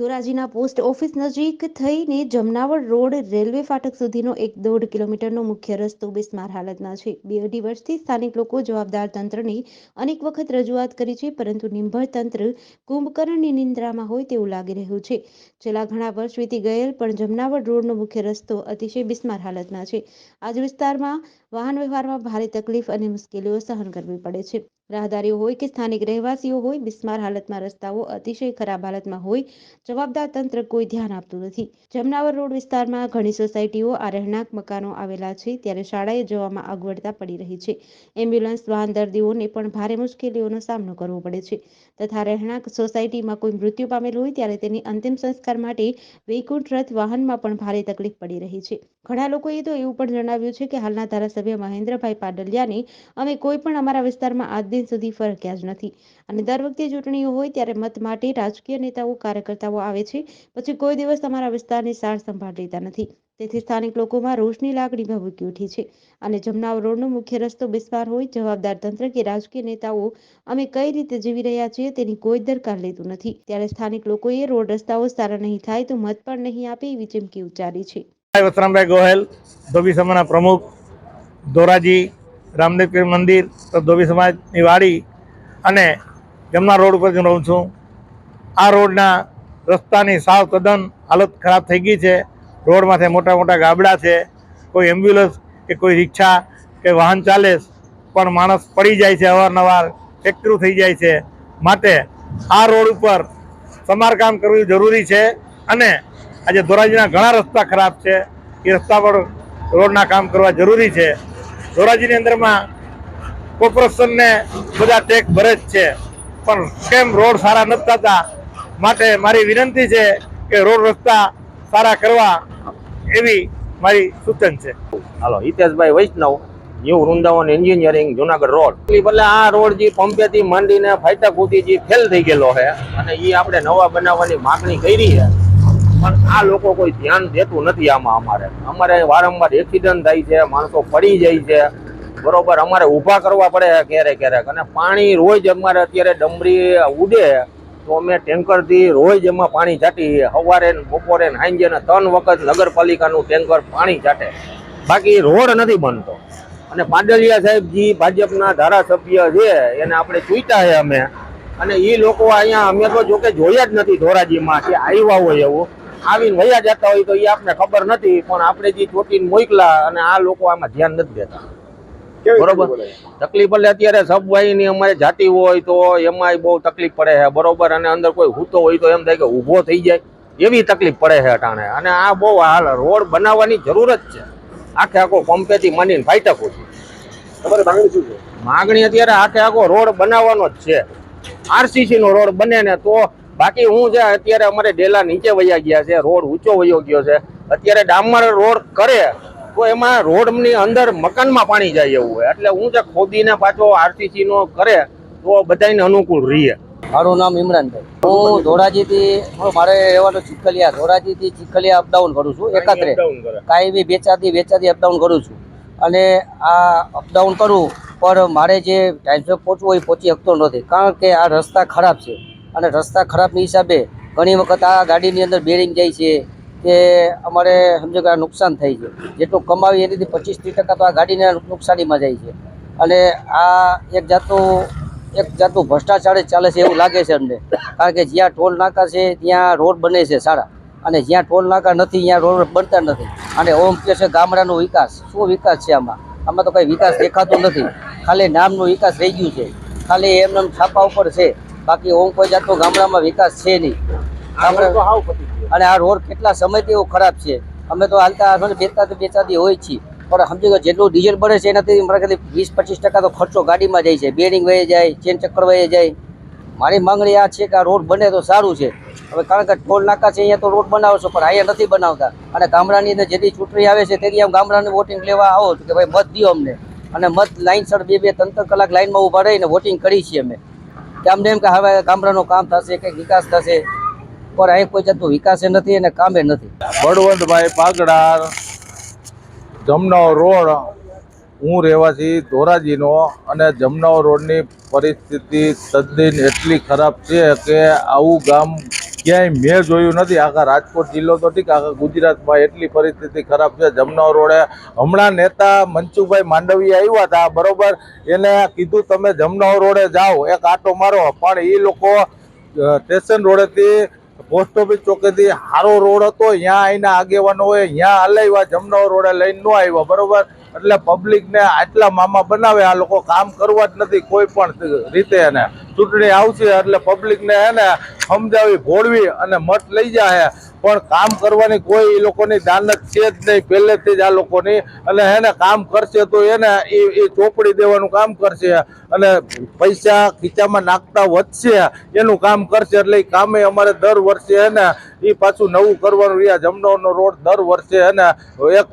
ધોરાજીના post office નજીક થઈને Jamnavad road railway ફાટક સુધીનો એક દોઢ કિલોમીટરનો મુખ્ય રસ્તો બિસ્માર હાલતમાં છે. બે અઢી વર્ષથી સ્થાનિક લોકો જવાબદાર તંત્રની અનેક વખત રજૂઆત કરી છે, પરંતુ નિંભળ તંત્ર કુંભકર્ણની નિંદ્રામાં હોય તેવું લાગી રહ્યું છે. છેલ્લા ઘણા વર્ષ વીતી ગયેલ, પણ જમનાવડ રોડનો મુખ્ય રસ્તો અતિશય બિસ્માર હાલતમાં છે. આજ વિસ્તારમાં વાહન વ્યવહારમાં ભારે તકલીફ અને મુશ્કેલીઓ સહન કરવી પડે છે. રાહદારીઓ હોય કે સ્થાનિક રહેવાસીઓ હોય, બિસ્માર હાલતમાં રસ્તાઓ અતિશય ખરાબ હાલતમાં હોય જવાબદાર તંત્ર કોઈ ધ્યાન આપતું નથી. જમનાવર રોડ વિસ્તારમાં ઘણી સોસાયટીઓ આ રહેણાંક મકાનો આવેલા છે, ત્યારે શાળાએ જવામાં અગવડતા પડી રહી છે. એમ્બ્યુલન્સ, વાહન દર્દીઓને પણ ભારે મુશ્કેલીઓનો સામનો કરવો પડે છે. તથા રહેણાંક સોસાયટીમાં કોઈ મૃત્યુ પામેલ હોય ત્યારે તેની અંતિમ સંસ્કાર માટે વૈકુંઠ રથ વાહનમાં પણ ભારે તકલીફ પડી રહી છે. ઘણા લોકોએ તો એવું પણ જણાવ્યું છે કે હાલના ધારાસભ્ય મહેન્દ્રભાઈ પાડલિયાને અમે કોઈ પણ અમારા વિસ્તારમાં આજ દિન સુધી ફરક્યા જ નથી. અને દર વખતે ચૂંટણીઓ હોય ત્યારે મત માટે રાજકીય નેતાઓ, કાર્યકર્તાઓ આવે છે. પછી કોઈ દિવસ અમારા વિસ્તારની સાર સંભાળ લેતા નથી. તેથી સ્થાનિક લોકોમાં રોષની લાગણી ભભૂકી ઉઠી છે. અને જમનાવ રોડનો મુખ્ય રસ્તો બિસ્માર હોય જવાબદાર તંત્ર કે રાજકીય નેતાઓ અમે કઈ રીતે જીવી રહ્યા છીએ તેની કોઈ દરકાર લેતું નથી. ત્યારે સ્થાનિક લોકોએ રોડ રસ્તાઓ સારા નહીં થાય તો મત પણ નહીં આપે એવી ચીમકી ઉચ્ચારી છે. વસરામભાઈ ગોહેલ, ધોબી સમાજના પ્રમુખ, ધોરાજી રામદેવ મંદિર, તો ધોબી સમાજની વાડી અને જમના રોડ ઉપર રહું છું. આ રોડના રસ્તાની સાવ તદ્દન હાલત ખરાબ થઈ ગઈ છે. રોડમાંથી મોટા મોટા ગાબડા છે. કોઈ એમ્બ્યુલન્સ કે કોઈ રિક્ષા કે વાહન ચાલે પણ માણસ પડી જાય છે અવારનવાર ફેક્ટરું થઈ જાય છે. માટે આ રોડ ઉપર સમારકામ કરવું જરૂરી છે અને આજે ધોરાજીના ઘણા રસ્તા ખરાબ છે. એ રસ્તા પર રોડના કામ કરવા જરૂરી છે. ધોરાજીની અંદરમાં કોર્પોરેશનને બધા ટેક ભરે જ છે. પણ કેમ રોડ સારા નથી થતા? માટે મારી વિનંતી છે કે રોડ રસ્તા સારા કરવા એવી મારી સૂચન છે. Hello Hiteshbhai Vaishnav new Vrindavan engineering Junagadh road. એટલે આ રોડ જે પંપેથી માંડીને ફાયટા કૂટી જે ફેલ થઈ ગયેલો છે અને એ આપણે નવા બનાવવાની માગણી કરી છે પણ આ લોકો કોઈ ધ્યાન દેતું નથી આમાં અમારે. અમારે વારંવાર એક્સિડન્ટ થાય છે માણસો પડી જાય છે બરોબર અમારે ઊભા કરવા પડે ક્યારેક ક્યારેક. અને પાણી રોજ અમારે અત્યારે ડમરી ઉડે તો અમે ટેન્કરથી રોજ એમાં પાણી છાંટીએ સવારે બપોરે સાંજે ને ત્રણ વખત નગરપાલિકાનું ટેન્કર પાણી છાંટે. બાકી રોડ નથી બનતો. અને પાંડલિયા સાહેબજી ભાજપના ધારાસભ્ય છે, એને આપણે ચૂંટ્યા છે અમે. અને એ લોકો અહીંયા અમે તો જોકે જોયા જ નથી ધોરાજીમાં કે આવ્યા હોય એવું. આવીને વયા જતા હોય તો એ આપણે ખબર નથી, પણ આપણે જે ચોટીને મોકલા અને આ લોકો આમાં ધ્યાન નથી દેતા. બરોબર? તકલીફ એટલે અત્યારે સબવાઈ ની અમારે જાતિ હોય તો એમાં બહુ તકલીફ પડે છે બરોબર? અને અંદર કોઈ હૂતો હોય તો એમ થાય કે ઊભો થઈ જાય. એવી તકલીફ પડે છે અટાણે. અને આ બહુ હાલ રોડ બનાવવાની જરૂર જ છે. આખે આખો પંપેથી માંડીને ફાઈટકો છે. તમારે માંગણી શું છે? માગણી અત્યારે આખે આખો રોડ બનાવવાનો જ છે. આરસીસી નો રોડ બને ને તો બાકી હું જે અત્યારે અમારે ડેલા નીચે વયા ગયા છે રોડ ઊંચો વયો ગયો છે. અત્યારે ડામર રોડ કરે તો એમાં રોડની અંદર મકાનમાં પાણી જાય એવું હોય. એટલે હું જે ખોદીને પાછો આરસીસી નો કરે તો બધાને અનુકૂળ રહીએ મારું નામ ઇમરાનભાઈ. હું ધોરાજીથી મારે રહેવાનું ચીખલિયા. ધોરાજીથી ચીખલિયા અપડાઉન કરું છું એકાત્રે. કાંઈ બી વેચાતી વેચાતી અપડાઉન કરું છું. અને આ અપડાઉન કરું પણ મારે જે ટાઈમસર પહોંચવું હોય એ પહોંચી શકતો નથી. કારણ કે આ રસ્તા ખરાબ છે. અને રસ્તા ખરાબની હિસાબે ઘણી વખત આ ગાડીની અંદર બેરિંગ જાય છે. કે અમારે સમજો કે આ નુકસાન થાય છે. જેટલું કમાવી એનાથી પચીસ ત્રીસ ટકા તો આ ગાડીને નુકસાનીમાં જાય છે. અને આ એક જાતનું એક જાતનું ભ્રષ્ટાચાર જ ચાલે છે એવું લાગે છે અમને. કારણ કે જ્યાં ટોલ નાકા છે ત્યાં રોડ બને છે સારા. અને જ્યાં ટોલ નાકા નથી ત્યાં રોડ બનતા નથી. અને ઓમ કે છે ગામડાનો વિકાસ. શું વિકાસ છે આમાં? આમાં તો કંઈ વિકાસ દેખાતો નથી. ખાલી નામનો વિકાસ રહી ગયું છે. ખાલી એમને છાપા ઉપર છે. બાકી ઓમ કોઈ જાતનો ગામડામાં વિકાસ છે નહીં. ગામડા અને આ રોડ કેટલા સમયથી એવો ખરાબ છે? અમે તો હાલતા અમે બેચતા હોય છીએ. પણ સમજી ગયો જેટલું ડીઝલ બળે છે એનાથી મારા ખ્યાલથી વીસ પચીસ ટકા તો ખર્ચો ગાડીમાં જાય છે. બેરિંગ વહી જાય, ચેન ચક્કર વહી જાય. મારી માંગણી આ છે કે આ રોડ બને તો સારું છે. હવે કારણ કે ટોલ નાકા છે, અહીંયા તો રોડ બનાવો છો પણ અહીંયા નથી બનાવતા. અને ગામડાની અંદર જેથી ચૂંટણી આવે છે તેથી આમ ગામડાને વોટિંગ લેવા આવો કે ભાઈ મત દો અમને. અને મત લાઇનસર બે બે ત્રણ ત્રણ કલાક લાઇનમાં ઊભા રહીને વોટિંગ કરી છીએ અમે. કે અમને એમ કે હવે ગામડાનું કામ થશે, કંઈક વિકાસ થશે. પણ અહીં કોઈ જાતનો વિકાસ નથી અને કામે નથી. બળવંતભાઈ પાગડા જમનાવ રોડ, હું રહેવાસી ધોરાજીનો અને જમનાવ રોડની પરિસ્થિતિ તદ્દન એટલી ખરાબ છે કે આવું ગામ ક્યાંય મેં જોયું નથી. આખા રાજકોટ જિલ્લો તો ઠીક, આખા ગુજરાતમાં એટલી પરિસ્થિતિ ખરાબ છે. જમનાવ રોડે હમણાં નેતા મનસુખભાઈ માંડવી આવ્યા હતા, બરોબર? એને કીધું, તમે જમનાવ રોડે જાઓ, એક આટો મારો. પણ એ લોકો સ્ટેશન રોડેથી પોસ્ટ ઓફિસ ચોકેથી સારો રોડ હતો ત્યાં અહીંના આગેવાનો હોય ત્યાં હલાવ્યા જમનાવ રોડે લઈને ન આવ્યા, બરોબર? એટલે પબ્લિકને આટલા મામા બનાવે, આ લોકો કામ કરવા જ નથી કોઈ પણ રીતે એને. ચૂંટણી આવશે એટલે પબ્લિકને એને સમજાવી, ભોળવી અને મત લઈ જાય પણ કામ કરવાની કોઈ એ લોકોની દાનત છે જ નહીં. પહેલેથી જ આ લોકોની. અને એને કામ કરશે તો એને એ એ ચોપડી દેવાનું કામ કરશે. અને પૈસા ખીચામાં નાખતા વધશે. એનું કામ કરશે એટલે એ કામે અમારે દર વર્ષે એને એ પાછું નવું કરવાનું રહ્યા. જમનોરનો રોડ દર વર્ષે એને એક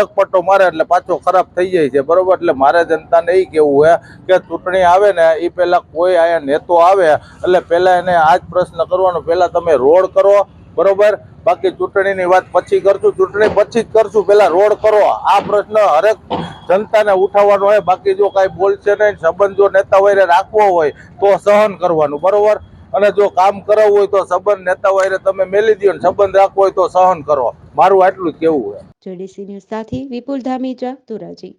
એક પટ્ટો મારે એટલે પાછો ખરાબ થઈ જાય છે. બરોબર? એટલે મારે જનતાને એ કેવું હે કે ચૂંટણી આવે ને એ પહેલાં કોઈ અહીંયા નેતો આવે. એટલે પહેલાં એને આ જ પ્રશ્ન કરવાનો. પહેલાં તમે રોડ કરો. બરોબર? બાકી ચૂંટણીની વાત પછી કરશું. ચૂંટણી પછી જ કરશું. પેલા રોડ કરો. આ પ્રશ્ન હરેક જનતાને ઉઠાવવાનો હોય. બાકી જો કાંઈ બોલશે નહીં, સંબંધ જો નેતા હોય રાખવો હોય, તો સહન કરવાનું. બરોબર? અને જો કામ કરાવવું હોય તો સંબંધ નેતા હોય તમે મેલી દો ને સંબંધ રાખવો હોય તો સહન કરો. મારું આટલું જ કેવું હોય. જેડીસી ન્યૂઝ સાથે વિપુલ ધામીજા ધોરાજી